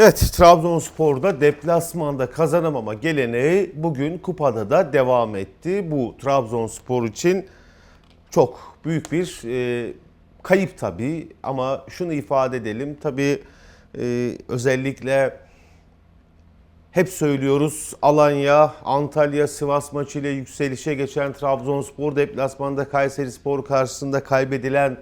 Evet Trabzonspor'da deplasmanda kazanamama geleneği bugün kupada da devam etti. Bu Trabzonspor için çok büyük bir e, kayıp tabii ama şunu ifade edelim. Tabii e, özellikle hep söylüyoruz Alanya, Antalya, Sivas maçıyla yükselişe geçen Trabzonspor deplasmanda Kayseri Spor karşısında kaybedilen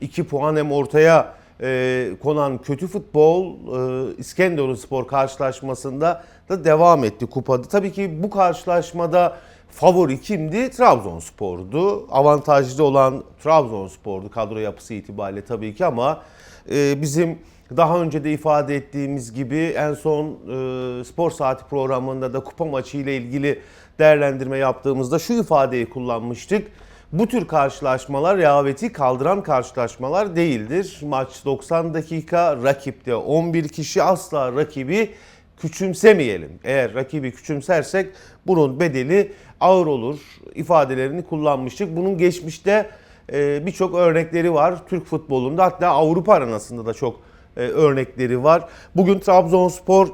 2 puan hem ortaya e, konan kötü futbol e, İskenderun Spor karşılaşmasında da devam etti kupada. Tabii ki bu karşılaşmada favori kimdi? Trabzonspor'du. Avantajlı olan Trabzonspor'du kadro yapısı itibariyle tabii ki ama e, bizim daha önce de ifade ettiğimiz gibi en son e, spor saati programında da kupa maçı ile ilgili değerlendirme yaptığımızda şu ifadeyi kullanmıştık. Bu tür karşılaşmalar rehaveti kaldıran karşılaşmalar değildir. Maç 90 dakika, rakipte 11 kişi asla rakibi küçümsemeyelim. Eğer rakibi küçümsersek bunun bedeli ağır olur ifadelerini kullanmıştık. Bunun geçmişte e, birçok örnekleri var Türk futbolunda hatta Avrupa arenasında da çok e, örnekleri var. Bugün Trabzonspor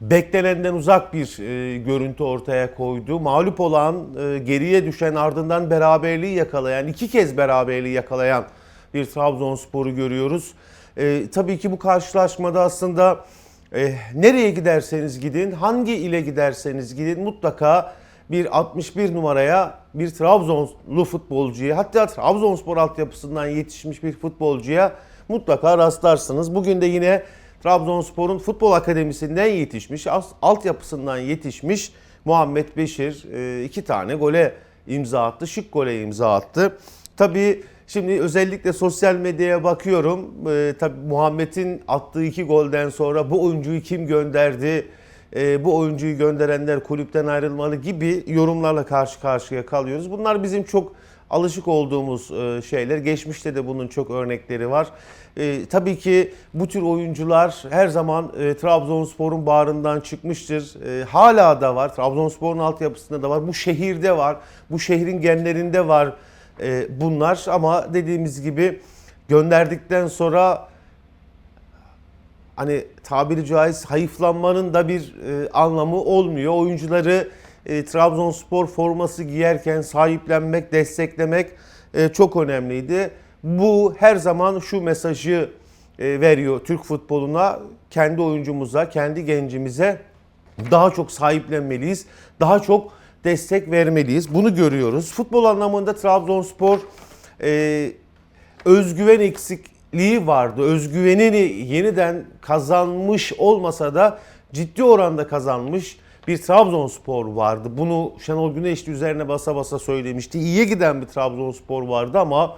beklenenden uzak bir e, görüntü ortaya koydu. Mağlup olan, e, geriye düşen ardından beraberliği yakalayan, iki kez beraberliği yakalayan bir Trabzonspor'u görüyoruz. E, tabii ki bu karşılaşmada aslında e, nereye giderseniz gidin, hangi ile giderseniz gidin mutlaka bir 61 numaraya bir Trabzonlu futbolcuya hatta Trabzonspor altyapısından yetişmiş bir futbolcuya mutlaka rastlarsınız. Bugün de yine Trabzonspor'un futbol akademisinden yetişmiş, altyapısından yetişmiş Muhammed Beşir e, iki tane gole imza attı, şık gole imza attı. Tabii şimdi özellikle sosyal medyaya bakıyorum. E, tabii Muhammed'in attığı iki golden sonra bu oyuncuyu kim gönderdi? e, bu oyuncuyu gönderenler kulüpten ayrılmalı gibi yorumlarla karşı karşıya kalıyoruz. Bunlar bizim çok alışık olduğumuz e, şeyler. Geçmişte de bunun çok örnekleri var. E, tabii ki bu tür oyuncular her zaman e, Trabzonspor'un bağrından çıkmıştır. E, hala da var. Trabzonspor'un altyapısında da var. Bu şehirde var. Bu şehrin genlerinde var e, bunlar. Ama dediğimiz gibi gönderdikten sonra hani tabiri caiz hayıflanmanın da bir e, anlamı olmuyor. Oyuncuları e, Trabzonspor forması giyerken sahiplenmek, desteklemek e, çok önemliydi. Bu her zaman şu mesajı e, veriyor Türk futboluna, kendi oyuncumuza, kendi gencimize daha çok sahiplenmeliyiz. Daha çok destek vermeliyiz. Bunu görüyoruz. Futbol anlamında Trabzonspor e, özgüven eksikliği vardı. Özgüvenini yeniden kazanmış olmasa da ciddi oranda kazanmış bir Trabzonspor vardı. Bunu Şenol Güneş üzerine basa basa söylemişti. İyiye giden bir Trabzonspor vardı ama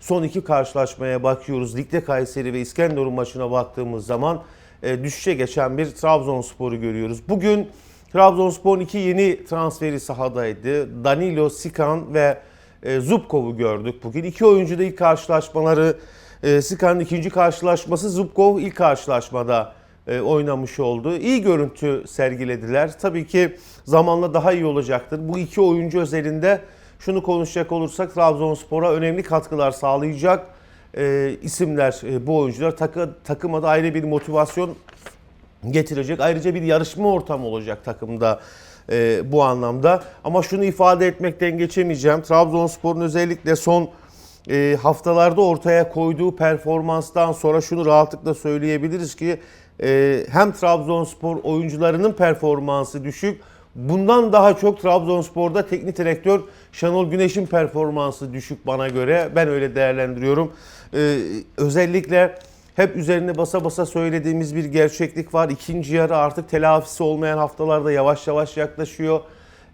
son iki karşılaşmaya bakıyoruz. Ligde Kayseri ve İskenderun maçına baktığımız zaman e, düşüşe geçen bir Trabzonspor'u görüyoruz. Bugün Trabzonspor'un iki yeni transferi sahadaydı. Danilo Sikan ve e, Zubkov'u gördük bugün. İki oyuncu da ilk karşılaşmaları e, Sikan'ın ikinci karşılaşması Zubkov ilk karşılaşmada oynamış oldu. İyi görüntü sergilediler. Tabii ki zamanla daha iyi olacaktır. Bu iki oyuncu özelinde şunu konuşacak olursak Trabzonspor'a önemli katkılar sağlayacak e, isimler e, bu oyuncular. Takı, takıma da ayrı bir motivasyon getirecek. Ayrıca bir yarışma ortamı olacak takımda e, bu anlamda. Ama şunu ifade etmekten geçemeyeceğim. Trabzonspor'un özellikle son e, haftalarda ortaya koyduğu performanstan sonra şunu rahatlıkla söyleyebiliriz ki e, hem Trabzonspor oyuncularının performansı düşük. Bundan daha çok Trabzonspor'da teknik direktör Şenol Güneş'in performansı düşük bana göre. Ben öyle değerlendiriyorum. E, özellikle hep üzerine basa basa söylediğimiz bir gerçeklik var. İkinci yarı artık telafisi olmayan haftalarda yavaş yavaş yaklaşıyor.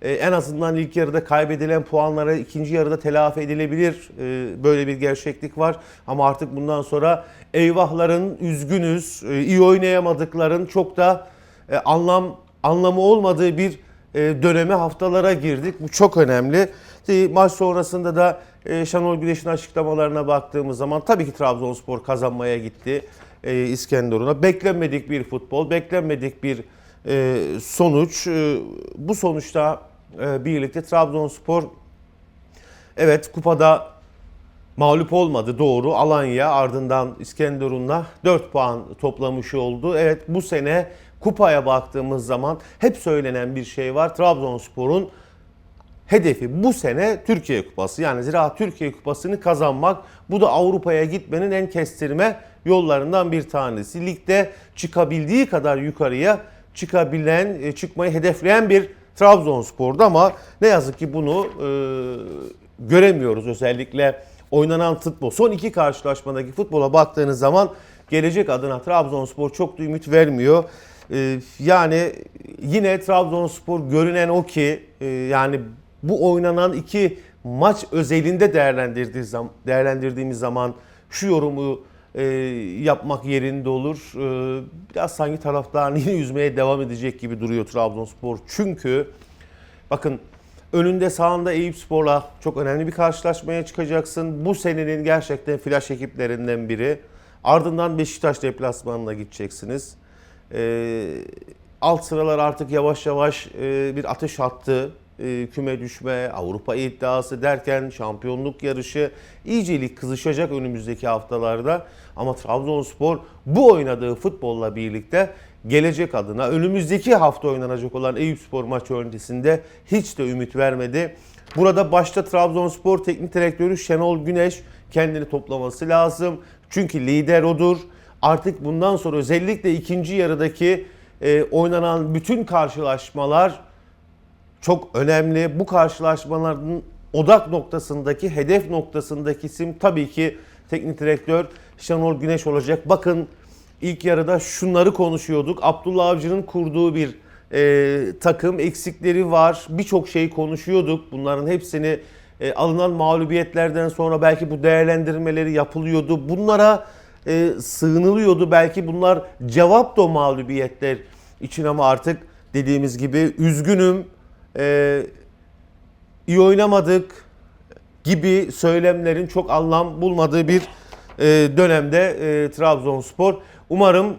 Ee, en azından ilk yarıda kaybedilen puanlara ikinci yarıda telafi edilebilir. Ee, böyle bir gerçeklik var. Ama artık bundan sonra eyvahların, üzgünüz, e, iyi oynayamadıkların çok da e, anlam anlamı olmadığı bir e, döneme haftalara girdik. Bu çok önemli. E, Maç sonrasında da e, Güneş'in açıklamalarına baktığımız zaman tabii ki Trabzonspor kazanmaya gitti e, İskenderun'a. Beklenmedik bir futbol, beklenmedik bir e, sonuç. E, bu sonuçta e, birlikte Trabzonspor evet kupada Mağlup olmadı doğru. Alanya ardından İskenderun'la 4 puan toplamış oldu. Evet bu sene kupaya baktığımız zaman hep söylenen bir şey var. Trabzonspor'un hedefi bu sene Türkiye Kupası. Yani Zira Türkiye Kupası'nı kazanmak. Bu da Avrupa'ya gitmenin en kestirme yollarından bir tanesi. Ligde çıkabildiği kadar yukarıya çıkabilen, e, çıkmayı hedefleyen bir Trabzonspor'du ama ne yazık ki bunu e, göremiyoruz özellikle oynanan futbol. Son iki karşılaşmadaki futbola baktığınız zaman gelecek adına Trabzonspor çok da ümit vermiyor. E, yani yine Trabzonspor görünen o ki e, yani bu oynanan iki maç özelinde değerlendirdiği zaman, değerlendirdiğimiz zaman şu yorumu e, yapmak yerinde olur. E, biraz sanki taraftarını yine üzmeye devam edecek gibi duruyor Trabzonspor. Çünkü bakın önünde sağında Eyüp Spor'la çok önemli bir karşılaşmaya çıkacaksın. Bu senenin gerçekten flash ekiplerinden biri. Ardından Beşiktaş deplasmanına gideceksiniz. E, alt sıralar artık yavaş yavaş bir ateş attı. E, küme düşme, Avrupa iddiası derken şampiyonluk yarışı iyicelik kızışacak önümüzdeki haftalarda. Ama Trabzonspor bu oynadığı futbolla birlikte gelecek adına önümüzdeki hafta oynanacak olan Eyüpspor maçı öncesinde hiç de ümit vermedi. Burada başta Trabzonspor Teknik Direktörü Şenol Güneş kendini toplaması lazım. Çünkü lider odur. Artık bundan sonra özellikle ikinci yarıdaki e, oynanan bütün karşılaşmalar çok önemli. Bu karşılaşmaların odak noktasındaki, hedef noktasındaki isim tabii ki teknik direktör Şenol Güneş olacak. Bakın ilk yarıda şunları konuşuyorduk. Abdullah Avcı'nın kurduğu bir e, takım eksikleri var. Birçok şeyi konuşuyorduk. Bunların hepsini e, alınan mağlubiyetlerden sonra belki bu değerlendirmeleri yapılıyordu. Bunlara e, sığınılıyordu. Belki bunlar cevap da mağlubiyetler için ama artık dediğimiz gibi üzgünüm e, iyi oynamadık gibi söylemlerin çok anlam bulmadığı bir e, dönemde e, Trabzonspor. Umarım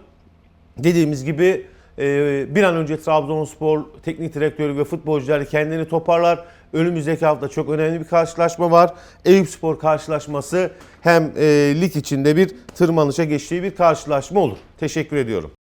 dediğimiz gibi e, bir an önce Trabzonspor teknik direktörü ve futbolcuları kendini toparlar. Önümüzdeki hafta çok önemli bir karşılaşma var. Eyüpspor karşılaşması hem e, lig içinde bir tırmanışa geçtiği bir karşılaşma olur. Teşekkür ediyorum.